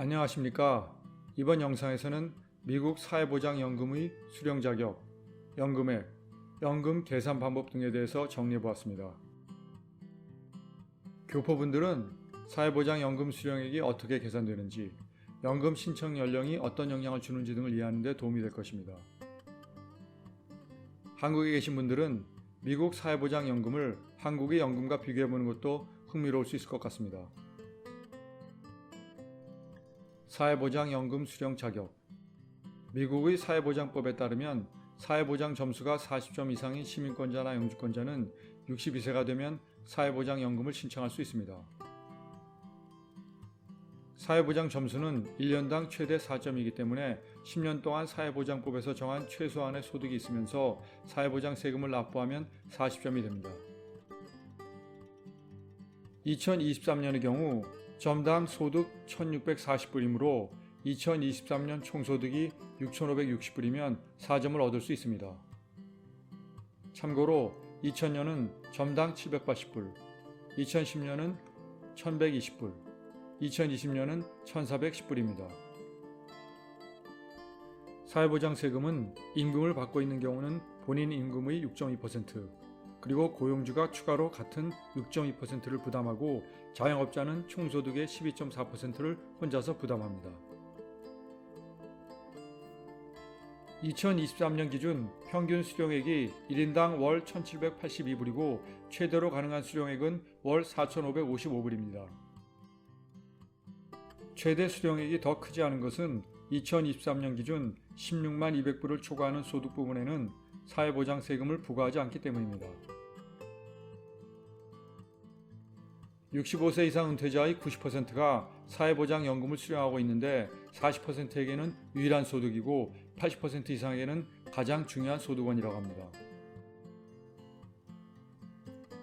안녕하십니까. 이번 영상에서는 미국 사회보장연금의 수령 자격, 연금액, 연금 계산 방법 등에 대해서 정리해 보았습니다. 교포분들은 사회보장연금 수령액이 어떻게 계산되는지, 연금 신청 연령이 어떤 영향을 주는지 등을 이해하는 데 도움이 될 것입니다. 한국에 계신 분들은 미국 사회보장연금을 한국의 연금과 비교해 보는 것도 흥미로울 수 있을 것 같습니다. 사회보장연금 수령 자격 미국의 사회보장법에 따르면 사회보장 점수가 40점 이상인 시민권자나 영주권자는 62세가 되면 사회보장연금을 신청할 수 있습니다. 사회보장 점수는 1년당 최대 4점이기 때문에 10년 동안 사회보장법에서 정한 최소한의 소득이 있으면서 사회보장 세금을 납부하면 40점이 됩니다. 2023년의 경우 점당 소득 1640불이므로 2023년 총소득이 6560불이면 4점을 얻을 수 있습니다. 참고로 2000년은 점당 780불, 2010년은 1120불, 2020년은 1410불입니다. 사회보장 세금은 임금을 받고 있는 경우는 본인 임금의 6.2%, 그리고 고용주가 추가로 같은 6.2%를 부담하고 자영업자는 총소득의 12.4%를 혼자서 부담합니다. 2023년 기준 평균 수령액이 1인당 월 1,782불이고 최대로 가능한 수령액은 월 4,555불입니다. 최대 수령액이 더 크지 않은 것은 2023년 기준 16만 200불을 초과하는 소득 부분에는 사회보장 세금을 부과하지 않기 때문입니다. 65세 이상 은퇴자의 90%가 사회보장연금을 수령하고 있는데 40%에게는 유일한 소득이고 80% 이상에게는 가장 중요한 소득원이라고 합니다.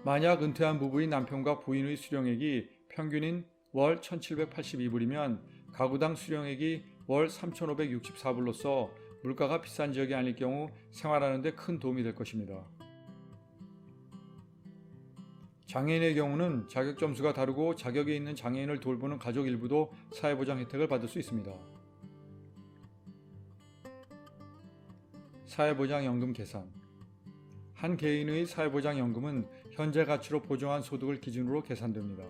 만약 은퇴한 부부의 남편과 부인의 수령액이 평균인 월 1782불이면 가구당 수령액이 월 3564불로서 물가가 비싼 지역이 아닐 경우 생활하는 데 큰 도움이 될 것입니다. 장애인의 경우는 자격 점수가 다르고 자격이 있는 장애인을 돌보는 가족 일부도 사회보장 혜택을 받을 수 있습니다. 사회보장연금 계산 한 개인의 사회보장연금은 현재 가치로 보정한 소득을 기준으로 계산됩니다.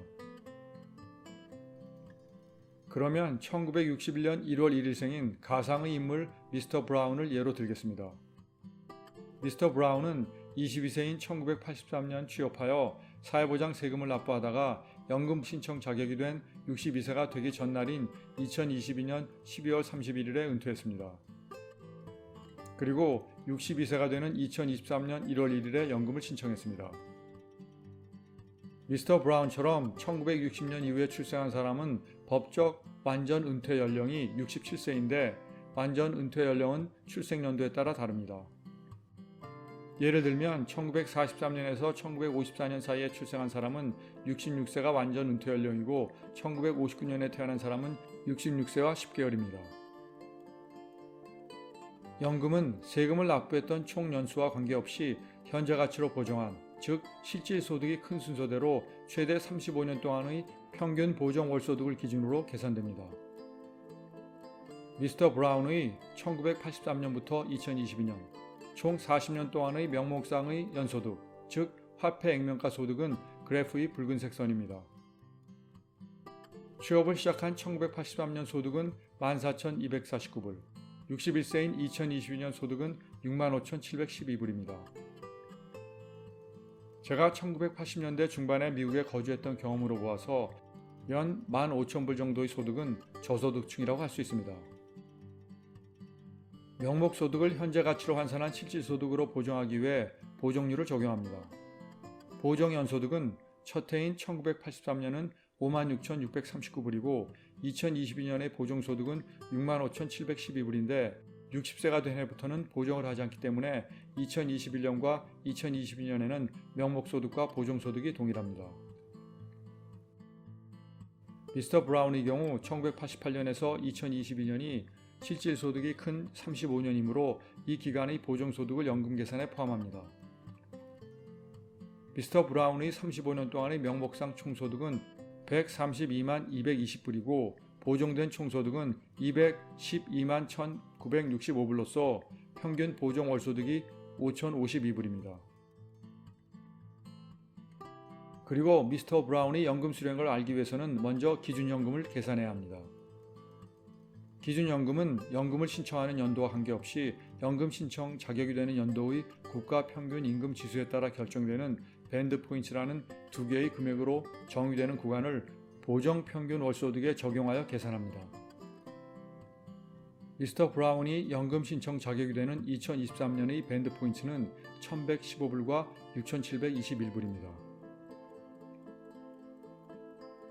그러면 1961년 1월 1일생인 가상의 인물 미스터 브라운을 예로 들겠습니다. 미스터 브라운은 22세인 1983년 취업하여 사회보장 세금을 납부하다가 연금 신청 자격이 된 62세가 되기 전날인 2022년 12월 31일에 은퇴했습니다. 그리고 62세가 되는 2023년 1월 1일에 연금을 신청했습니다. 미스터 브라운처럼 1960년 이후에 출생한 사람은 법적 완전 은퇴 연령이 67세인데 완전 은퇴 연령은 출생 연도에 따라 다릅니다. 예를 들면 1943년에서 1954년 사이에 출생한 사람은 66세가 완전 은퇴 연령이고 1959년에 태어난 사람은 66세와 10개월입니다. 연금은 세금을 납부했던 총 연수와 관계없이 현재 가치로 보정한 즉 실질 소득이 큰 순서대로 최대 35년 동안의 평균 보정 월소득을 기준으로 계산됩니다. 미스터 브라운의 1983년부터 2022년 총 40년 동안의 명목상의 연소득, 즉 화폐 액면가 소득은 그래프의 붉은색 선입니다. 취업을 시작한 1983년 소득은 14,249불, 61세인 2022년 소득은 65,712불입니다. 제가 1980년대 중반에 미국에 거주했던 경험으로 보아서 연 15,000불 정도의 소득은 저소득층이라고 할 수 있습니다. 명목소득을 현재 가치로 환산한 실질소득으로 보정하기 위해 보정률을 적용합니다. 보정연소득은 첫 해인 1983년은 56,639불이고 2022년의 보정소득은 65,712불인데 60세가 된 해부터는 보정을 하지 않기 때문에 2021년과 2022년에는 명목소득과 보정소득이 동일합니다. 미스터 브라운의 경우 1988년에서 2022년이 실질 소득이 큰 35년이므로 이 기간의 보정 소득을 연금 계산에 포함합니다. 미스터 브라운의 35년 동안의 명목상 총소득은 132만 220불이고 보정된 총소득은 212만 1,965불로서 평균 보정 월소득이 5,052불입니다. 그리고 미스터 브라운이 연금 수령을 알기 위해서는 먼저 기준연금을 계산해야 합니다. 기준연금은 연금을 신청하는 연도와 관계없이 연금 신청 자격이 되는 연도의 국가 평균 임금 지수에 따라 결정되는 밴드 포인트라는 두 개의 금액으로 정의되는 구간을 보정 평균 월소득에 적용하여 계산합니다. 미스터 브라운이 연금 신청 자격이 되는 2023년의 밴드 포인트는 1115불과 6721불입니다.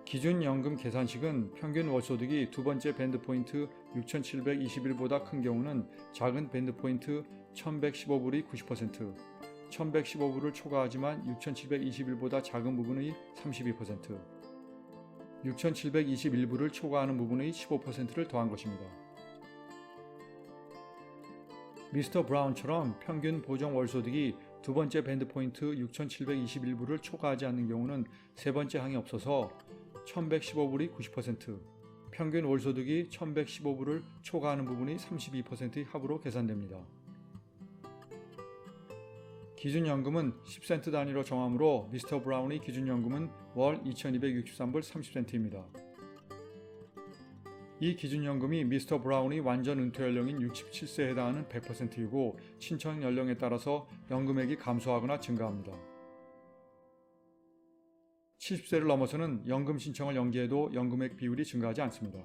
기준 연금 계산식은 평균 월소득이 두 번째 밴드 포인트 6,721보다 큰 경우는 작은 밴드 포인트 1,115불이 90%, 1,115불을 초과하지만 6,721보다 작은 부분의 32%, 6,721불을 초과하는 부분의 15%를 더한 것입니다. 미스터 브라운처럼 평균 보정 월소득이 두 번째 밴드 포인트 6,721불을 초과하지 않는 경우는 세 번째 항이 없어서 1115불이 90%, 평균 월소득이 1115불을 초과하는 부분이 32%의 합으로 계산됩니다. 기준연금은 10센트 단위로 정하므로 미스터 브라운의 기준연금은 월 2263불 30센트입니다. 이 기준연금이 미스터 브라운이 완전 은퇴 연령인 67세에 해당하는 100%이고 신청 연령에 따라서 연금액이 감소하거나 증가합니다. 70세를 넘어서는 연금 신청을 연기해도 연금액 비율이 증가하지 않습니다.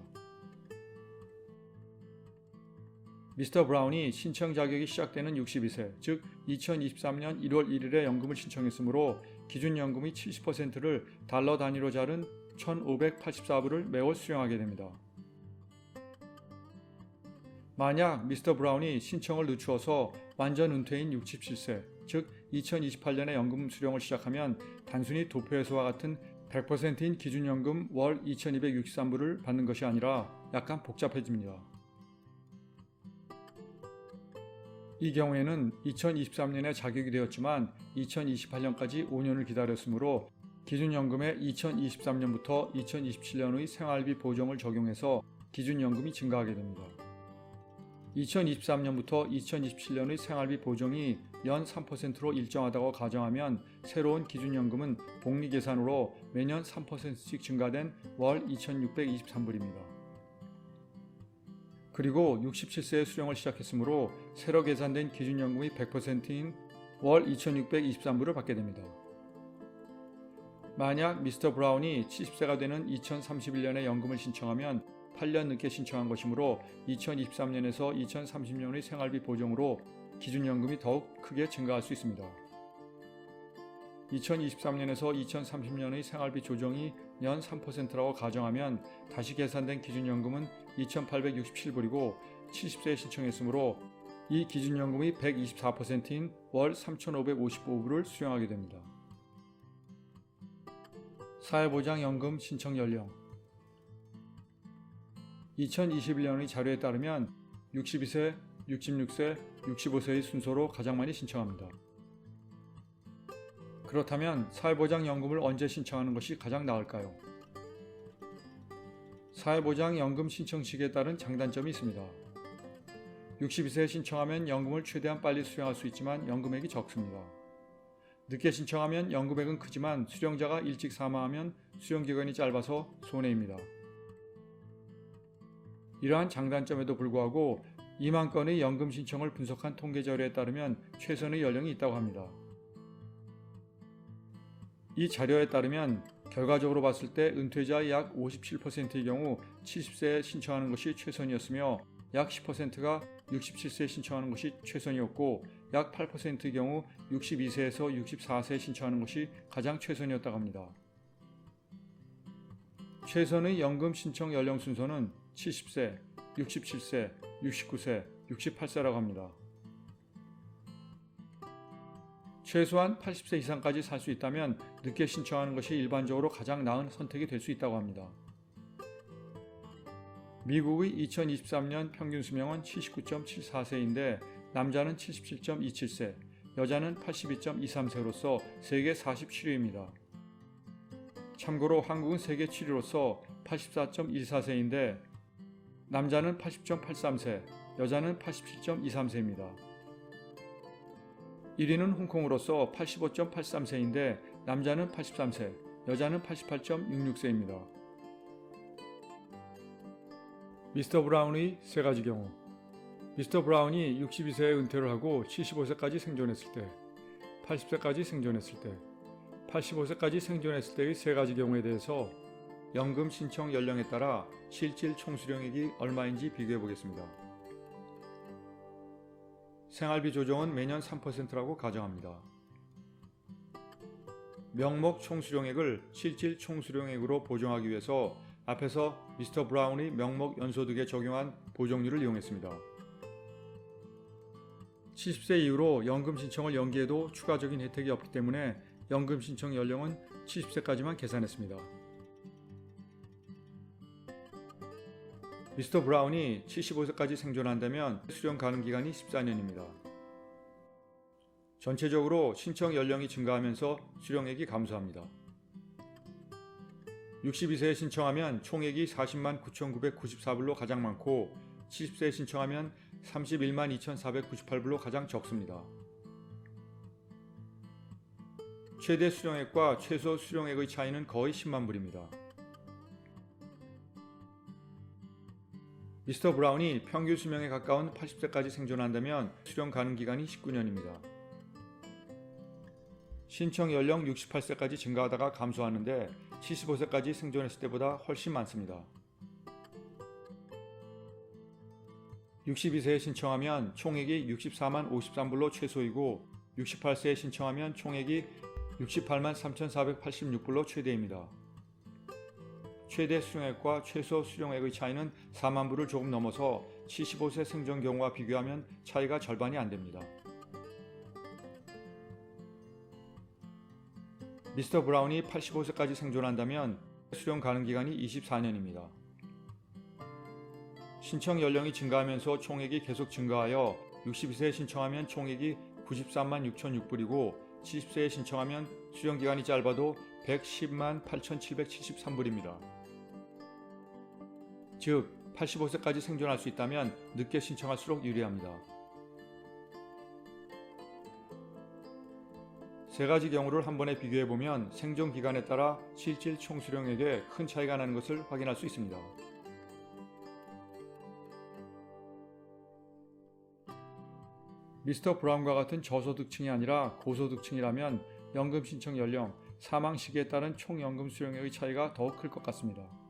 미스터 브라운이 신청 자격이 시작되는 62세, 즉 2023년 1월 1일에 연금을 신청했으므로 기준 연금의 70%를 달러 단위로 자른 1,584불을 매월 수령하게 됩니다. 만약 미스터 브라운이 신청을 늦추어서 완전 은퇴인 67세, 즉 2028년에 연금 수령을 시작하면 단순히 도표에서와 같은 100%인 기준연금 월 2263불을 받는 것이 아니라 약간 복잡해집니다. 이 경우에는 2023년에 자격이 되었지만 2028년까지 5년을 기다렸으므로 기준연금에 2023년부터 2027년의 생활비 보정을 적용해서 기준연금이 증가하게 됩니다. 2023년부터 2027년의 생활비 보정이 연 3%로 일정하다고 가정하면 새로운 기준연금은 복리 계산으로 매년 3%씩 증가된 월 2623불입니다. 그리고 67세에 수령을 시작했으므로 새로 계산된 기준연금이 100%인 월 2623불을 받게 됩니다. 만약 미스터 브라운이 70세가 되는 2031년에 연금을 신청하면 8년 늦게 신청한 것이므로 2023년에서 2030년의 생활비 보정으로 기준연금이 더욱 크게 증가할 수 있습니다. 2023년에서 2030년의 생활비 조정이 연 3%라고 가정하면 다시 계산된 기준연금은 2,867불이고 70세에 신청했으므로 이 기준연금이 124%인 월 3,555불을 수령하게 됩니다. 사회보장연금 신청 연령 2021년의 자료에 따르면 62세, 66세, 65세의 순서로 가장 많이 신청합니다. 그렇다면 사회보장연금을 언제 신청하는 것이 가장 나을까요? 사회보장연금 신청식에 따른 장단점이 있습니다. 62세에 신청하면 연금을 최대한 빨리 수령할 수 있지만 연금액이 적습니다. 늦게 신청하면 연금액은 크지만 수령자가 일찍 사망하면 수령기간이 짧아서 손해입니다. 이러한 장단점에도 불구하고 2만 건의 연금 신청을 분석한 통계 자료에 따르면 최선의 연령이 있다고 합니다. 이 자료에 따르면 결과적으로 봤을 때 은퇴자의 약 57%의 경우 70세에 신청하는 것이 최선이었으며 약 10%가 67세에 신청하는 것이 최선이었고 약 8%의 경우 62세에서 64세에 신청하는 것이 가장 최선이었다고 합니다. 최선의 연금 신청 연령 순서는 70세, 67세, 69세, 68세라고 합니다. 최소한 80세 이상까지 살 수 있다면 늦게 신청하는 것이 일반적으로 가장 나은 선택이 될 수 있다고 합니다. 미국의 2023년 평균 수명은 79.74세인데 남자는 77.27세, 여자는 82.23세로서 세계 47위입니다. 참고로 한국은 세계 7위로서 84.14세인데 남자는 80.83세, 여자는 87.23세입니다. 1위는 홍콩으로서 85.83세인데 남자는 83세, 여자는 88.66세입니다. 미스터 브라운의 세 가지 경우 미스터 브라운이 62세에 은퇴를 하고 75세까지 생존했을 때, 80세까지 생존했을 때, 85세까지 생존했을 때의 세 가지 경우에 대해서 연금 신청 연령에 따라 실질 총수령액이 얼마인지 비교해 보겠습니다. 생활비 조정은 매년 3%라고 가정합니다. 명목 총수령액을 실질 총수령액으로 보정하기 위해서 앞에서 미스터 브라운이 명목 연소득에 적용한 보정률을 이용했습니다. 70세 이후로 연금 신청을 연기해도 추가적인 혜택이 없기 때문에 연금 신청 연령은 70세까지만 계산했습니다. 미스터 브라운이 75세까지 생존한다면 수령 가능 기간이 14년입니다. 전체적으로 신청 연령이 증가하면서 수령액이 감소합니다. 62세에 신청하면 총액이 40만 9,994불로 가장 많고 70세에 신청하면 31만 2,498불로 가장 적습니다. 최대 수령액과 최소 수령액의 차이는 거의 10만 불입니다. 미스터 브라운이 평균 수명에 가까운 80세까지 생존한다면 수령 가능 기간이 19년입니다. 신청 연령 68세까지 증가하다가 감소하는데 75세까지 생존했을 때보다 훨씬 많습니다. 62세에 신청하면 총액이 64만 53불로 최소이고 68세에 신청하면 총액이 68만 3,486불로 최대입니다. 최대 수령액과 최소 수령액의 차이는 4만 불을 조금 넘어서 75세 생존 경우와 비교하면 차이가 절반이 안 됩니다. 미스터 브라운이 85세까지 생존한다면 수령 가능 기간이 24년입니다. 신청 연령이 증가하면서 총액이 계속 증가하여 62세에 신청하면 총액이 93만 6,006불이고 70세에 신청하면 수령 기간이 짧아도 110만 8,773불입니다. 즉 85세까지 생존할 수 있다면 늦게 신청할수록 유리합니다. 세 가지 경우를 한 번에 비교해 보면 생존 기간에 따라 실질 총수령액에 큰 차이가 나는 것을 확인할 수 있습니다. 미스터 브라운과 같은 저소득층이 아니라 고소득층이라면 연금 신청 연령, 사망 시기에 따른 총 연금 수령액의 차이가 더욱 클 것 같습니다.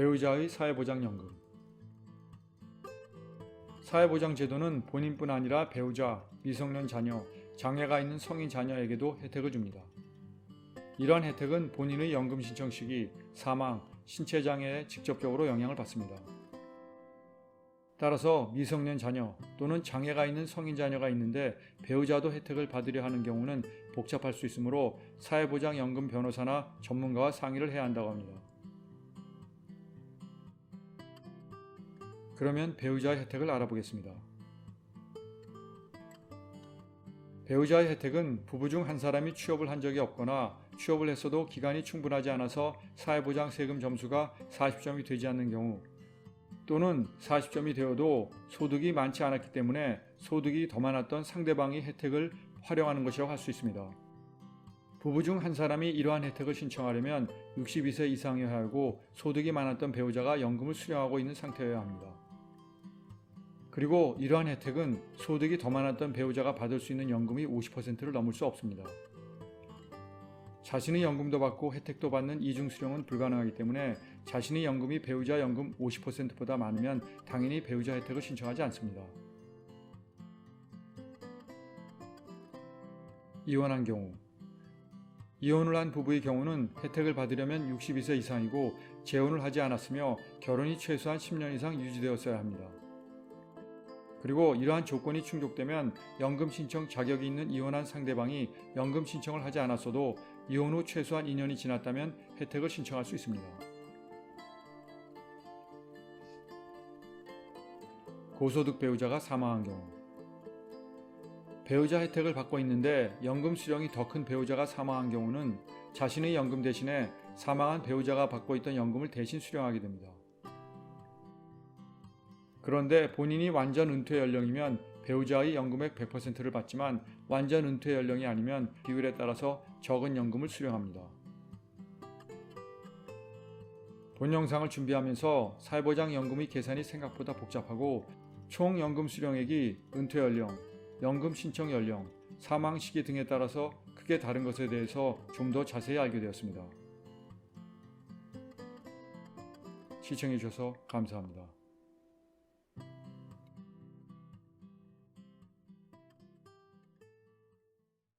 배우자의 사회보장연금 사회보장 제도는 본인뿐 아니라 배우자, 미성년 자녀, 장애가 있는 성인 자녀에게도 혜택을 줍니다. 이러한 혜택은 본인의 연금 신청 시기, 사망, 신체 장애에 직접적으로 영향을 받습니다. 따라서 미성년 자녀 또는 장애가 있는 성인 자녀가 있는데 배우자도 혜택을 받으려 하는 경우는 복잡할 수 있으므로 사회보장연금 변호사나 전문가와 상의를 해야 한다고 합니다. 그러면 배우자의 혜택을 알아보겠습니다. 배우자의 혜택은 부부 중 한 사람이 취업을 한 적이 없거나 취업을 했어도 기간이 충분하지 않아서 사회보장 세금 점수가 40점이 되지 않는 경우 또는 40점이 되어도 소득이 많지 않았기 때문에 소득이 더 많았던 상대방의 혜택을 활용하는 것이라고 할 수 있습니다. 부부 중 한 사람이 이러한 혜택을 신청하려면 62세 이상이어야 하고 소득이 많았던 배우자가 연금을 수령하고 있는 상태여야 합니다. 그리고 이러한 혜택은 소득이 더 많았던 배우자가 받을 수 있는 연금이 50%를 넘을 수 없습니다. 자신의 연금도 받고 혜택도 받는 이중 수령은 불가능하기 때문에 자신의 연금이 배우자 연금 50%보다 많으면 당연히 배우자 혜택을 신청하지 않습니다. 이혼한 경우 이혼을 한 부부의 경우는 혜택을 받으려면 62세 이상이고 재혼을 하지 않았으며 결혼이 최소한 10년 이상 유지되었어야 합니다. 그리고 이러한 조건이 충족되면 연금 신청 자격이 있는 이혼한 상대방이 연금 신청을 하지 않았어도 이혼 후 최소한 2년이 지났다면 혜택을 신청할 수 있습니다. 고소득 배우자가 사망한 경우 배우자 혜택을 받고 있는데 연금 수령이 더 큰 배우자가 사망한 경우는 자신의 연금 대신에 사망한 배우자가 받고 있던 연금을 대신 수령하게 됩니다. 그런데 본인이 완전 은퇴 연령이면 배우자의 연금액 100%를 받지만 완전 은퇴 연령이 아니면 비율에 따라서 적은 연금을 수령합니다. 본 영상을 준비하면서 사회보장 연금의 계산이 생각보다 복잡하고 총 연금 수령액이 은퇴 연령, 연금 신청 연령, 사망 시기 등에 따라서 크게 다른 것에 대해서 좀 더 자세히 알게 되었습니다. 시청해 주셔서 감사합니다.